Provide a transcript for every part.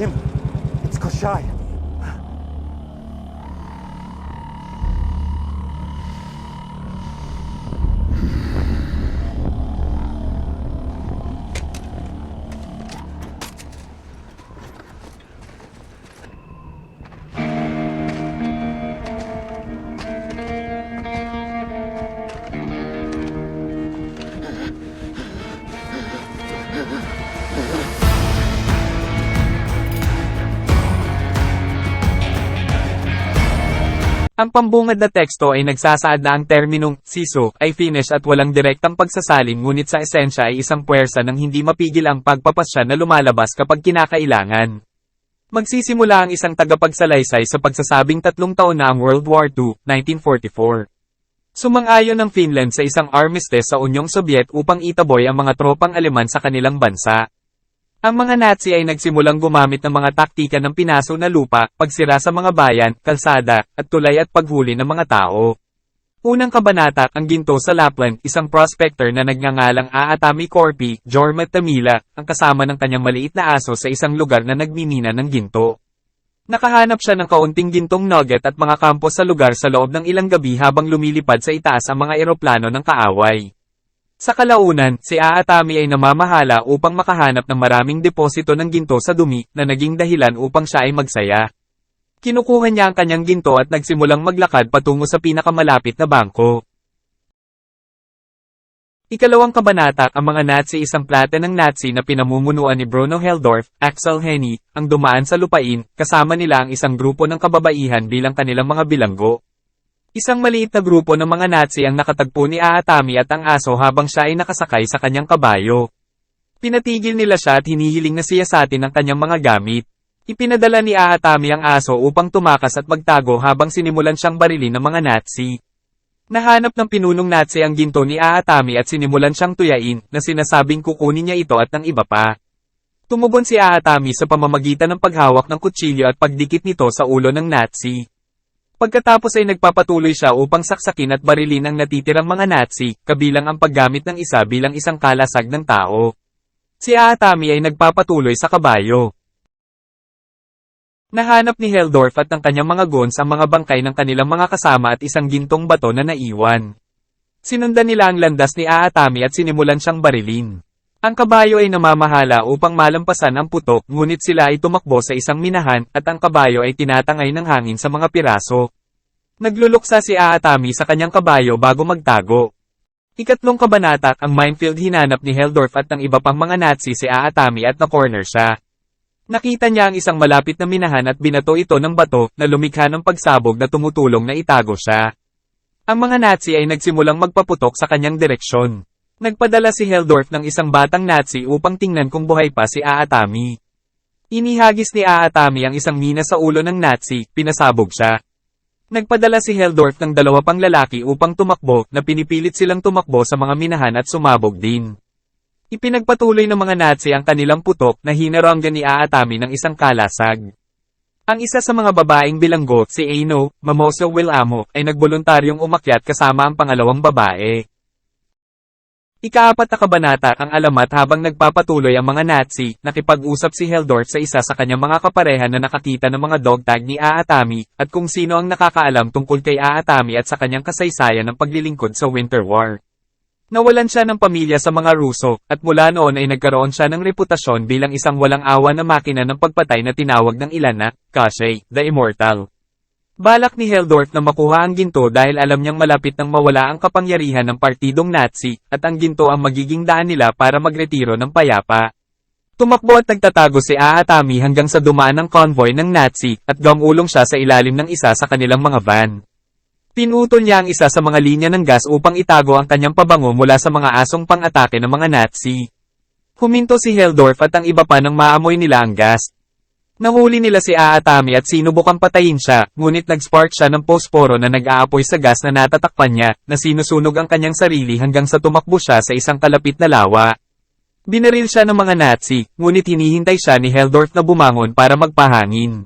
him. It's Koshai. Ang pambungad na teksto ay nagsasaad na ang terminong siso ay finish at walang direktang pagsasalin ngunit sa esensya ay isang puwersa ng hindi mapigil ang pagpapasya na lumalabas kapag kinakailangan. Magsisimula ang isang tagapagsalaysay sa pagsasabing tatlong taon na ang World War II, 1944. Sumang-ayon ng Finland sa isang armistice sa Unyong Sobyet upang itaboy ang mga tropang Aleman sa kanilang bansa. Ang mga Nazi ay nagsimulang gumamit ng mga taktika ng pinaso na lupa, pagsira sa mga bayan, kalsada, at tulay at paghuli ng mga tao. Unang kabanata, ang ginto sa Lapland, isang prospector na nagngangalang Aatami Korpi, Jorma Tamila, ang kasama ng kanyang maliit na aso sa isang lugar na nagmimina ng ginto. Nakahanap siya ng kaunting gintong nugget at mga kampo sa lugar sa loob ng ilang gabi habang lumilipad sa itaas ang mga eroplano ng kaaway. Sa kalaunan, si Aatami ay namamahala upang makahanap ng maraming deposito ng ginto sa dumi na naging dahilan upang siya ay magsaya. Kinukuha niya ang kanyang ginto at nagsimulang maglakad patungo sa pinakamalapit na bangko. Ikalawang kabanata, ang mga Nazi isang plata ng Nazi na pinamumunuan ni Bruno Heldorf, Axel Henny, ang dumaan sa lupain, kasama nila ang isang grupo ng kababaihan bilang kanilang mga bilanggo. Isang maliit na grupo ng mga Nazi ang nakatagpo ni Aatami at ang aso habang siya ay nakasakay sa kanyang kabayo. Pinatigil nila siya at hinihiling na siyasatin ang kanyang mga gamit. Ipinadala ni Aatami ang aso upang tumakas at magtago habang sinimulan siyang barilin ng mga Nazi. Nahanap ng pinunong Nazi ang ginto ni Aatami at sinimulan siyang tuyain na sinasabing kukunin niya ito at ng iba pa. Tumugon si Aatami sa pamamagitan ng paghawak ng kutsilyo at pagdikit nito sa ulo ng Nazi. Pagkatapos ay nagpapatuloy siya upang saksakin at barilin ang natitirang mga Nazi, kabilang ang paggamit ng isa bilang isang kalasag ng tao. Si Aatami ay nagpapatuloy sa kabayo. Nahanap ni Heldorf at ng kanyang mga gons ang mga bangkay ng kanilang mga kasama at isang gintong bato na naiwan. Sinundan nila ang landas ni Aatami at sinimulan siyang barilin. Ang kabayo ay namamahala upang malampasan ang putok ngunit sila ay tumakbo sa isang minahan at ang kabayo ay tinatangay ng hangin sa mga piraso. Nagluluksa si Aatami sa kanyang kabayo bago magtago. Ikatlong kabanata, ang minefield hinanap ni Heldorf at ng iba pang mga Nazi si Aatami at na-corner siya. Nakita niya ang isang malapit na minahan at binato ito ng bato na lumikha ng pagsabog na tumutulong na itago siya. Ang mga Nazi ay nagsimulang magpaputok sa kanyang direksyon. Nagpadala si Heldorf ng isang batang Nazi upang tingnan kung buhay pa si Aatami. Inihagis ni Aatami ang isang mina sa ulo ng Nazi, pinasabog siya. Nagpadala si Heldorf ng dalawa pang lalaki upang tumakbo na pinipilit silang tumakbo sa mga minahan at sumabog din. Ipinagpatuloy ng mga Nazi ang kanilang putok na hinaranggan ni Aatami ng isang kalasag. Ang isa sa mga babaeng bilanggo, si Aino, Mamoso Wilamo, ay nagboluntaryong umakyat kasama ang pangalawang babae. Ikaapat na kabanata ang alamat habang nagpapatuloy ang mga Nazi, nakipag-usap si Heldorf sa isa sa kanyang mga kapareha na nakakita ng mga dog tag ni Aatami, at kung sino ang nakakaalam tungkol kay Aatami at sa kanyang kasaysayan ng paglilingkod sa Winter War. Nawalan siya ng pamilya sa mga Ruso, at mula noon ay nagkaroon siya ng reputasyon bilang isang walang awa na makina ng pagpatay na tinawag ng ilan na, Kashay, the Immortal. Balak ni Heldorf na makuha ang ginto dahil alam niyang malapit nang mawala ang kapangyarihan ng partidong Nazi, at ang ginto ang magiging daan nila para magretiro ng payapa. Tumakbo at nagtatago si Aatami hanggang sa dumaan ng convoy ng Nazi, at gamulong siya sa ilalim ng isa sa kanilang mga van. Pinutol niya ang isa sa mga linya ng gas upang itago ang kanyang pabango mula sa mga asong pang-atake ng mga Nazi. Huminto si Heldorf at ang iba pa nang maamoy nila ang gas. Nahuli nila si Aatami at sinubukang patayin siya, ngunit nag-spark siya ng posporo na nag-aapoy sa gas na natatakpan niya, na sinusunog ang kanyang sarili hanggang sa tumakbo siya sa isang kalapit na lawa. Binaril siya ng mga Nazi, ngunit hinihintay siya ni Heldorf na bumangon para magpahangin.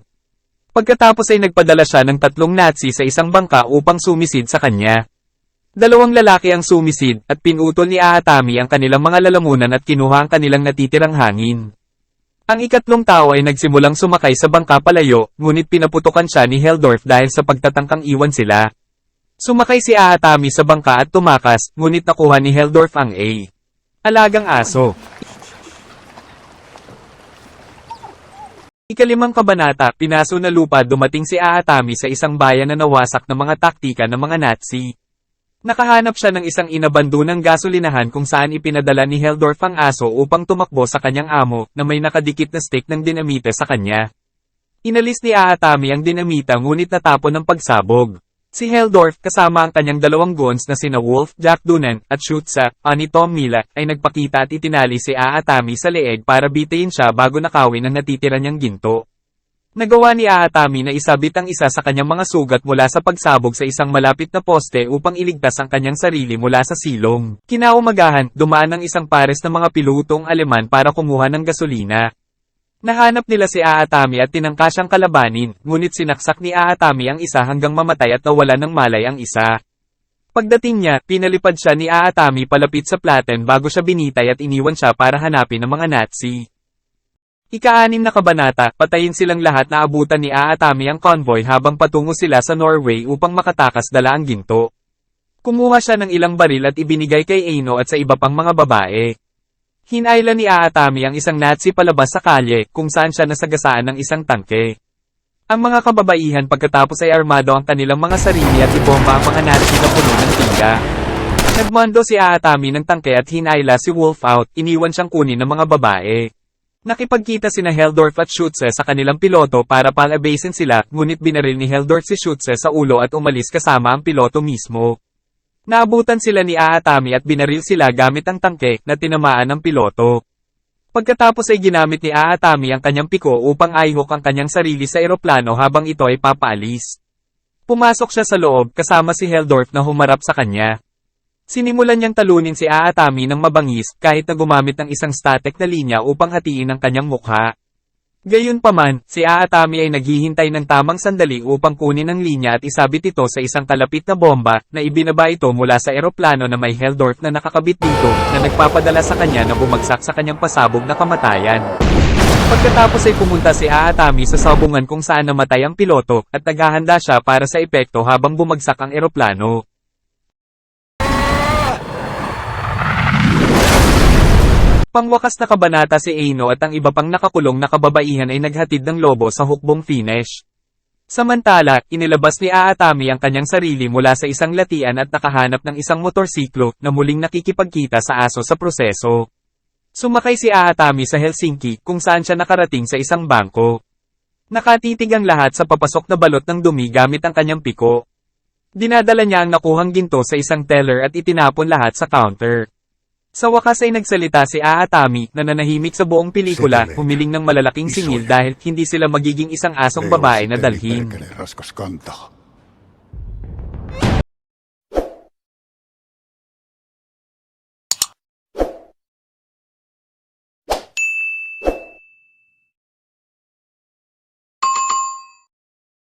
Pagkatapos ay nagpadala siya ng tatlong Nazi sa isang bangka upang sumisid sa kanya. Dalawang lalaki ang sumisid, at pinutol ni Aatami ang kanilang mga lalamunan at kinuha ang kanilang natitirang hangin. Ang ikatlong tao ay nagsimulang sumakay sa bangka palayo, ngunit pinaputukan siya ni Heldorf dahil sa pagtatangkang iwan sila. Sumakay si Aatami sa bangka at tumakas, ngunit nakuha ni Heldorf ang A. Alagang aso. Ikalimang kabanata, pinaso na lupa dumating si Aatami sa isang bayan na nawasak ng mga taktika ng mga Nazi. Nakahanap siya ng isang inabando ng gasolinahan kung saan ipinadala ni Heldorf ang aso upang tumakbo sa kanyang amo na may nakadikit na stick ng dinamite sa kanya. Inalis ni Aatami ang dinamita ngunit natapon ng pagsabog. Si Heldorf kasama ang kanyang dalawang goons na sina Wolf, Jack Dunan, at Schutza, ani Tom Mila, ay nagpakita at itinali si Aatami sa leeg para bitayin siya bago nakawin ang natitira niyang ginto. Nagawa ni Aatami na isabit ang isa sa kanyang mga sugat mula sa pagsabog sa isang malapit na poste upang iligtas ang kanyang sarili mula sa silong. Kinaumagahan, dumaan ang isang pares ng mga pilotong Aleman para kumuha ng gasolina. Nahanap nila si Aatami at tinangka siyang kalabanin, ngunit sinaksak ni Aatami ang isa hanggang mamatay at nawala ng malay ang isa. Pagdating niya, pinalipad siya ni Aatami palapit sa platen bago siya binitay at iniwan siya para hanapin ng mga Nazi. Ika-anim na kabanata, patayin silang lahat na abutan ni Aatami ang convoy habang patungo sila sa Norway upang makatakas dala ang ginto. Kumuha siya ng ilang baril at ibinigay kay Eino at sa iba pang mga babae. Hinayla ni Aatami ang isang Nazi palabas sa kalye, kung saan siya nasagasaan ng isang tangke. Ang mga kababaihan pagkatapos ay armado ang kanilang mga sarili at ibomba ang mga Nazi na puno ng tiga. Nagmando si Aatami ng tangke at hinayla si Wolf out, iniwan siyang kunin ng mga babae. Nakipagkita sina Heldorf at Schutze sa kanilang piloto para palabasin sila, ngunit binaril ni Heldorf si Schutze sa ulo at umalis kasama ang piloto mismo. Naabutan sila ni Aatami at binaril sila gamit ang tangke na tinamaan ng piloto. Pagkatapos ay ginamit ni Aatami ang kanyang piko upang aihok ang kanyang sarili sa eroplano habang ito ay papaalis. Pumasok siya sa loob kasama si Heldorf na humarap sa kanya. Sinimulan niyang talunin si Aatami ng mabangis kahit na gumamit ng isang static na linya upang hatiin ang kanyang mukha. Gayunpaman, si Aatami ay naghihintay ng tamang sandali upang kunin ang linya at isabit ito sa isang kalapit na bomba na ibinaba ito mula sa eroplano na may Heldorf na nakakabit dito na nagpapadala sa kanya na bumagsak sa kanyang pasabog na kamatayan. Pagkatapos ay pumunta si Aatami sa sabungan kung saan namatay ang piloto at naghahanda siya para sa epekto habang bumagsak ang eroplano. Pangwakas na kabanata si Eino at ang iba pang nakakulong na kababaihan ay naghatid ng lobo sa hukbong finish. Samantala, inilabas ni Aatami ang kanyang sarili mula sa isang latian at nakahanap ng isang motorsiklo na muling nakikipagkita sa aso sa proseso. Sumakay si Aatami sa Helsinki kung saan siya nakarating sa isang bangko. Nakatitig ang lahat sa papasok na balot ng dumi gamit ang kanyang piko. Dinadala niya ang nakuhang ginto sa isang teller at itinapon lahat sa counter. Sa wakas ay nagsalita si Aatami na nanahimik sa buong pelikula, humiling ng malalaking singil dahil hindi sila magiging isang asong babae na dalhin.